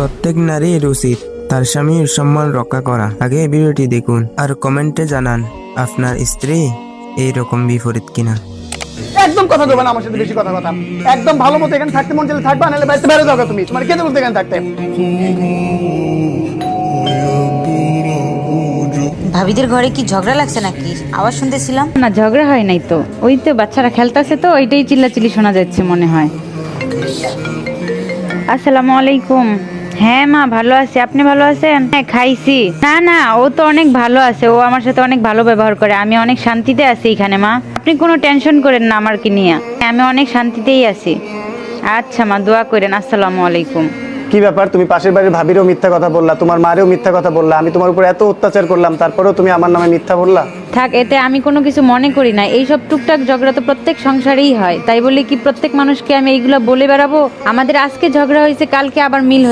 প্রত্যেক নারীর উচিত তার স্বামীর সম্মান রক্ষা করা। আগে ভিডিওটি দেখুন আর কমেন্টে জানান আপনার স্ত্রী এই রকম বিপরীত কিনা। একদম কথা দেবে না আমার সাথে বেশি কথা কথা। একদম ভালো মতো এখানে থাকতে মন চাইলে থাকবা নাহলে বাড়িতে বেরো যাবে তুমি। তোমার কে বলতে এখানে থাকতে? ভাবিদের ঘরে কি ঝগড়া লাগছে নাকি? আওয়াজ শুনতেছিলাম। না ঝগড়া হয় নাই তো। ওই তো বাচ্চারা খেলতেছে তো ওইটাই চিল্লাচিল্লি শোনা যাচ্ছে মনে হয়। আসসালামু আলাইকুম। হ্যাঁ মা ভালো আছি। আপনি ভালো আছেন? হ্যাঁ খাইছি। না না ও তো অনেক ভালো আছে। ও আমার সাথে অনেক ভালো ব্যবহার করে। আমি অনেক শান্তিতে আছি এখানে মা। আপনি কোনো টেনশন করেন না আমাকে নিয়ে। আমি অনেক শান্তিতেই আছি। আচ্ছা মা দোয়া করেন। আসসালামু আলাইকুম। কি ব্যাপার? তুমি পাশের বাড়ির ভাবিরও মিথ্যা কথা বললা তোমার মারেও মিথ্যা কথা বললা। আমি তোমার উপর এত অত্যাচার করলাম তারপরেও তুমি আমার নামে মিথ্যা বললা? থাক এতে আমি কোনো কিছু মনে করি না। এইসব টুকটাক ঝগড়া তো প্রত্যেক সংসারেই হয়। তাই বলে কি প্রত্যেক মানুষকে আমি এইগুলো বলে বেড়াবো? আমাদের আজকে ঝগড়া হয়েছে কালকে আবার মিল হয়ে